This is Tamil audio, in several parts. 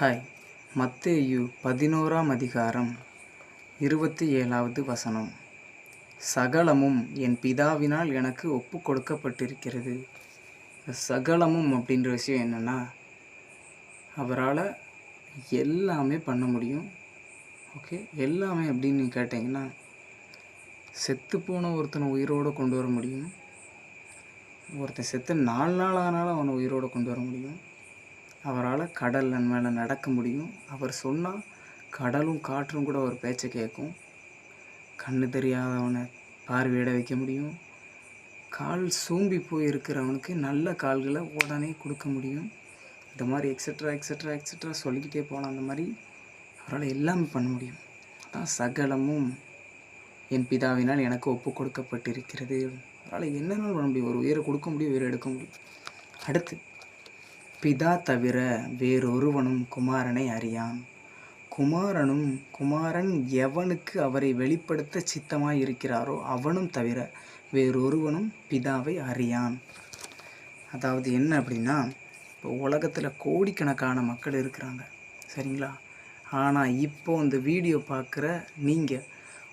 ஹாய் மத்தேயு பதினோராம் அதிகாரம் இருபத்தி ஏழாவது வசனம். சகலமும் என் பிதாவினால் எனக்கு ஒப்பு கொடுக்கப்பட்டிருக்கிறது. சகலமும் அப்படின்ற விஷயம் என்னென்னா அவரால் எல்லாமே பண்ண முடியும். ஓகே? எல்லாமே அப்படின்னு கேட்டிங்கன்னா செத்து போன ஒருத்தனை உயிரோடு கொண்டு வர முடியும். ஒருத்தன் செத்து நாலு நாள் ஆனாலும் அவனை உயிரோடு கொண்டு வர முடியும். அவரால் கடல் மேலே நடக்க முடியும். அவர் சொன்னால் கடலும் காற்றும் கூட ஒரு பேச்சை கேட்கும் கண்ணு தெரியாதவனை பார்வையிட வைக்க முடியும். கால் சூம்பி போய் இருக்கிறவனுக்கு நல்ல கால்களை உடனே கொடுக்க முடியும். இந்த மாதிரி எக்ஸட்ரா எக்ஸட்ரா எக்ஸட்ரா சொல்லிக்கிட்டே போகலாம் அந்த மாதிரி அவரால் எல்லாமே பண்ண முடியும். அதான் சகலமும் என் பிதாவினால் எனக்கு ஒப்பு கொடுக்கப்பட்டிருக்கிறது. அவரால் என்னென்னாலும் பண்ண முடியும்? ஒரு உயிரை கொடுக்க முடியும் உயிரை எடுக்க முடியும். அடுத்து பிதா தவிர வேறொருவனும் குமாரனை அறியான். குமாரனும் குமாரன் எவனுக்கு அவரை வெளிப்படுத்த சித்தமாய் இருக்கிறாரோ அவனும் தவிர வேறொருவனும் பிதாவை அறியான். அதாவது என்ன அப்படின்னா இப்போ உலகத்தில் கோடிக்கணக்கான மக்கள் இருக்கிறாங்க. சரிங்களா? ஆனால் இப்போ இந்த வீடியோ பார்க்குற நீங்கள்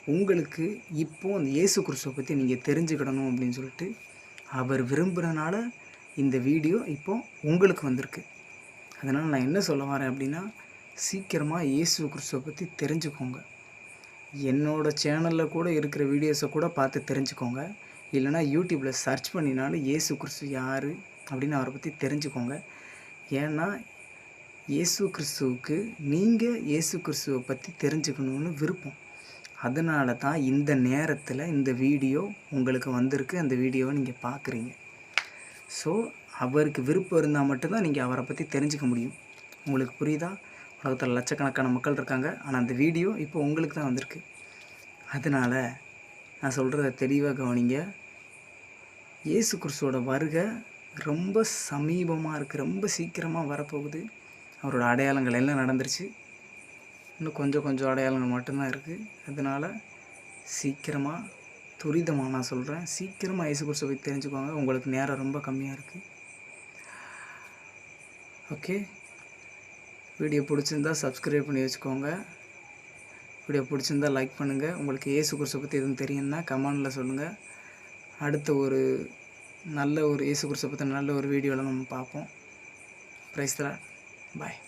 உங்களுக்கு இப்போது அந்த இயேசு கிறிஸ்துவை பற்றி நீங்கள் தெரிஞ்சுக்கிடணும் அப்படின்னு சொல்லிட்டு அவர் விரும்புகிறனால இந்த வீடியோ இப்போது உங்களுக்கு வந்திருக்கு. அதனால் நான் என்ன சொல்ல வரேன் அப்படின்னா சீக்கிரமாக இயேசு கிறிஸ்துவை பற்றி தெரிஞ்சுக்கோங்க. என்னோடய சேனலில் கூட இருக்கிற வீடியோஸை கூட பார்த்து தெரிஞ்சுக்கோங்க. இல்லைனா யூடியூப்பில் சர்ச் பண்ணினாலும் இயேசு கிறிஸ்து யார் அப்படின்னு அவரை பற்றி தெரிஞ்சுக்கோங்க. ஏன்னா இயேசு கிறிஸ்துவுக்கு நீங்கள் இயேசு கிறிஸ்துவை பற்றி தெரிஞ்சுக்கணுன்னு விருப்பம். அதனால தான் இந்த நேரத்தில் இந்த வீடியோ உங்களுக்கு வந்திருக்கு. அந்த வீடியோவை நீங்கள் பார்க்குறீங்க. ஸோ அவருக்கு விருப்பம் இருந்தால் மட்டும்தான் நீங்கள் அவரை பற்றி தெரிஞ்சுக்க முடியும். உங்களுக்கு புரியுதா? உலகத்தில் லட்சக்கணக்கான மக்கள் இருக்காங்க. ஆனால் அந்த வீடியோ இப்போ உங்களுக்கு தான் வந்திருக்கு. அதனால் நான் சொல்கிறத தெளிவாக கவனிங்க. இயேசு கிறிஸ்துவோட வருகை ரொம்ப சமீபமாக இருக்குது ரொம்ப சீக்கிரமாக வரப்போகுது. அவரோட அடையாளங்கள் எல்லாம் நடந்துருச்சு. இன்னும் கொஞ்சம் கொஞ்சம் அடையாளங்கள் மட்டும்தான் இருக்குது அதனால் சீக்கிரமாக துரிதமாக நான் சொல்கிறேன். சீக்கிரமாக இயேசு கிறிஸ்துவை தெரிஞ்சுக்கோங்க. உங்களுக்கு நேரம் ரொம்ப கம்மியாக இருக்குது ஓகே. வீடியோ பிடிச்சிருந்தா சப்ஸ்கிரைப் பண்ணி வச்சுக்கோங்க. வீடியோ பிடிச்சிருந்தா லைக் பண்ணுங்கள் உங்களுக்கு இயேசு கிறிஸ்துவை பற்றி எதுவும் தெரியும்னா கமெண்டில் சொல்லுங்கள் அடுத்த ஒரு நல்ல ஒரு இயேசு கிறிஸ்துவை பற்றி நல்ல ஒரு வீடியோவில் நம்ம பார்ப்போம். ப்ரைஸ் பாய்